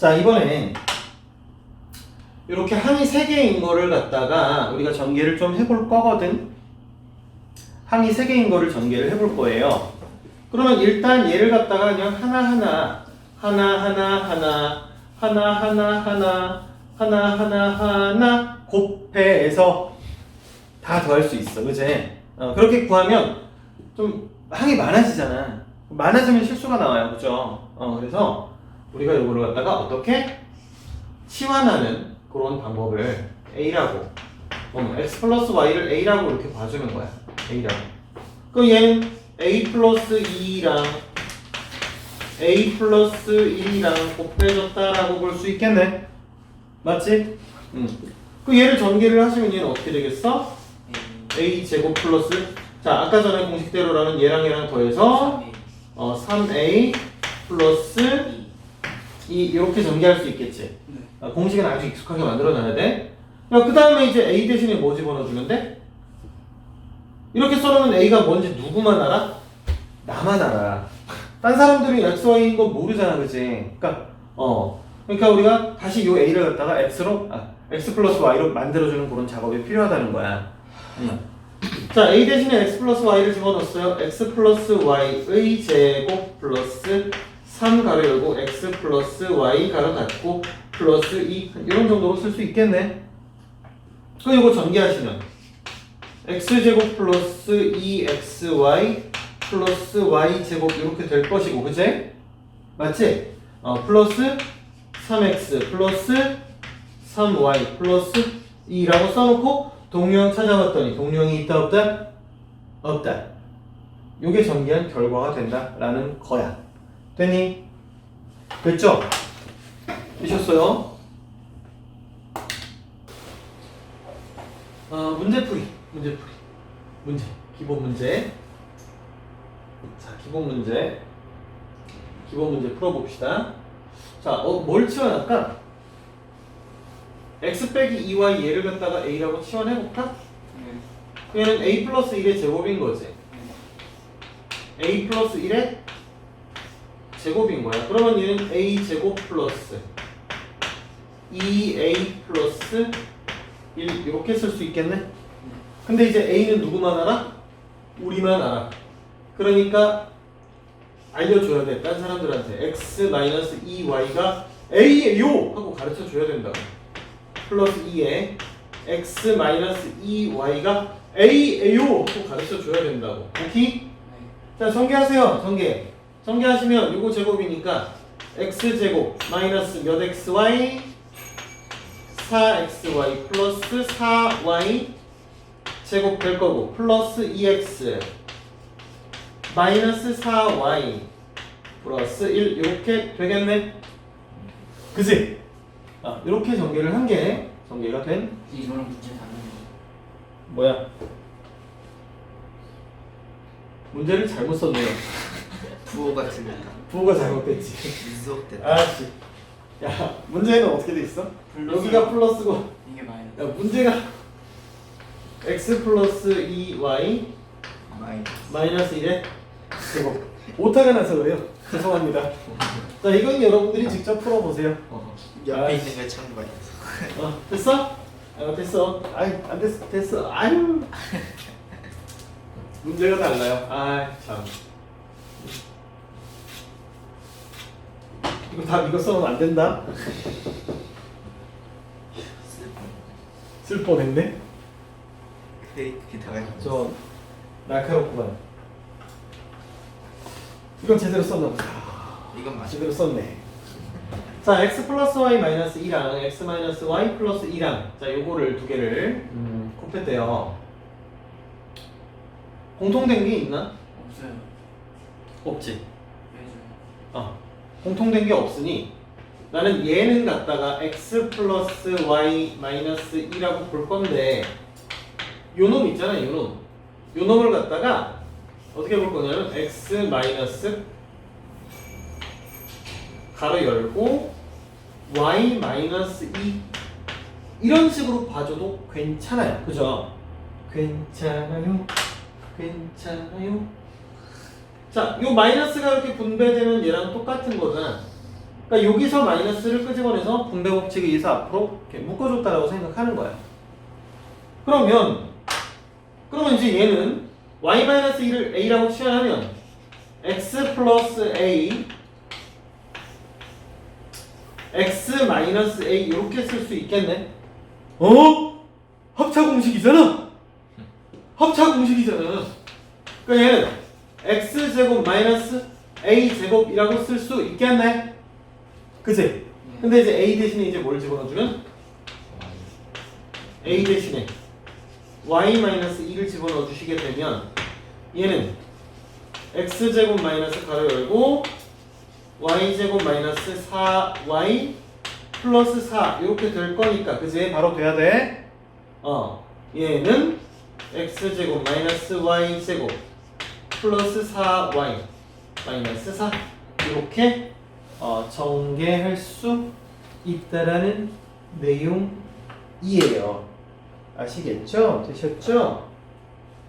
자, 이번엔 이렇게 항이 3개인 거를 갖다가 우리가 전개를 좀 해볼 거거든. 항이 3개인 거를 전개를 해볼 거예요. 그러면 일단 얘를 갖다가 그냥 하나하나, 하나하나, 하나, 하나하나, 하나, 하나하나, 하나 곱해서 다 더할 수 있어. 그지? 어, 그렇게 구하면 좀 항이 많아지잖아. 많아지면 실수가 나와요. 그죠? 어, 그래서 우리가 이거를 갖다가 어떻게 치환하는 그런 방법을 A라고 어, X 플러스 Y를 A라고 이렇게 봐주는 거야. A라고. 그럼 얘는 A 플러스 2랑 A 플러스 1이랑 곱해졌다라고 볼 수 있겠네. 맞지? 응. 그 얘를 전개를 하시면 얘는 어떻게 되겠어? A 제곱 플러스 자 아까 전에 공식대로라면 얘랑 얘랑 더해서 어 3A 플러스 2 이렇게 전개할 수 있겠지. 아, 공식은 아주 익숙하게 만들어놔야 돼. 야, 그 다음에 이제 A 대신에 뭐 집어넣어주면 돼? 이렇게 써놓으면 A가 뭔지 누구만 알아? 나만 알아. 딴 사람들이 X, Y인 거 모르잖아, 그치? 그니까, 어. 그러니까 우리가 다시 요 A를 갖다가 X로, 아, X 플러스 Y로 만들어주는 그런 작업이 필요하다는 거야. 음. 자, A 대신에 X 플러스 Y를 집어넣었어요. X 플러스 Y의 제곱 플러스 3 가로 열고 X 플러스 Y 가로 닫고 플러스 2 이런 정도로 쓸 수 있겠네. 그럼 이거 전개하시면 x 제곱 플러스 2xy 플러스 y 제곱 이렇게 될 것이고, 그제? 맞지? 어 플러스 3x 플러스 3y 플러스 2라고 써놓고 동류형 찾아봤더니 동류형이 있다 없다? 없다. 요게 전개한 결과가 된다라는 거야. 됐니? 됐죠? 되셨어요? 어, 문제풀이, 문제풀이, 문제, 기본 문제. 자, 기본 문제, 기본 문제 풀어봅시다. 자, 어, 뭘 치환할까? x 빼기 2y 얘를 갖다가 a라고 치환해볼까? 얘는 a 플러스 1의 제곱인 거지. a 플러스 1의 제곱인 거야. 그러면 얘는 a 제곱 플러스 2a 플러스 1 이렇게 쓸 수 있겠네. 근데 이제 a는 누구만 알아? 우리만 알아. 그러니까 알려줘야 돼. 딴 사람들한테 x 마이너스 2y가 a예요 하고 가르쳐 줘야 된다고. 플러스 2에 x 마이너스 2y가 a예요 하고 가르쳐 줘야 된다고. 오케이? 자 전개하세요. 전개. 전개하시면 요거 제곱이니까 x 제곱 마이너스 몇 xy 4xy 플러스 4y 제곱 될 거고 플러스 2x 마이너스 4y 플러스 1 이렇게 되겠네. 그지? 아 이렇게 전개를 한 게 전개가 된 이거는 문제 뭐야? 문제를 잘못 썼네요. 부호가 틀린다. 부호가 잘못됐지. 미수업됐다. 아씨. 야 문제는 어떻게 돼 있어? 여기가 플러스고 이게 마이너스. 야 문제가 x 플러스 2y 마이너스. 마이너스 1에 제곱 오타가 나서 그래요 죄송합니다 자 이건 여러분들이 직접 풀어보세요 어. 옆에 옆에 있는 있는 거 참고했어. 어 됐어? 어 됐어 아이 안 됐어 됐어 아유 문제가 달라요 아참 이거 다 이거 써놓으면 안 된다? 쓸 뻔했네? 그게 다가 저 날카롭구만. 이건 제대로 썼나 보다. 이건 맞아. 제대로 썼네. 자 x 플러스 y 마이너스 2랑 x 마이너스 y 플러스 2랑. 자 요거를 두 개를 음, 곱했대요. 공통된 게 있나? 없어요. 없지. 어. 공통된 게 없으니 나는 얘는 갖다가 x 플러스 y 마이너스 2라고 볼 건데 요놈 있잖아 요놈. 요 놈을 갖다가 어떻게 볼 거냐면 x 마이너스 가로 열고 y 마이너스 2 이런 식으로 봐줘도 괜찮아요. 그죠? 괜찮아요? 괜찮아요 자, 요 마이너스가 이렇게 분배되면 얘랑 똑같은 거잖아 그러니까 여기서 마이너스를 끄집어내서 분배 법칙에 의해서 앞으로 이렇게 묶어줬다라고 생각하는 거야. 그러면 그러면 이제 얘는 y-2를 a라고 취하면 x 플러스 a x 마이너스 a 이렇게 쓸 수 있겠네. 어? 합차 공식이잖아. 합차 공식이잖아. 그러니까 얘는 x 제곱 마이너스 a 제곱이라고 쓸 수 있겠네. 그지? 근데 이제 a 대신에 이제 뭘 집어넣어주면 a 대신에 y 마이너스 2를 집어넣어 주시게 되면 얘는 x 제곱 마이너스 가로 열고 y 제곱 마이너스 4y 플러스 4 이렇게 될 거니까 그지? 바로 돼야 돼. 어 얘는 x 제곱 마이너스 y 제곱 플러스 4y 마이너스 4 이렇게 어, 전개할 수 있다라는 내용이에요. 아시겠죠? 되셨죠?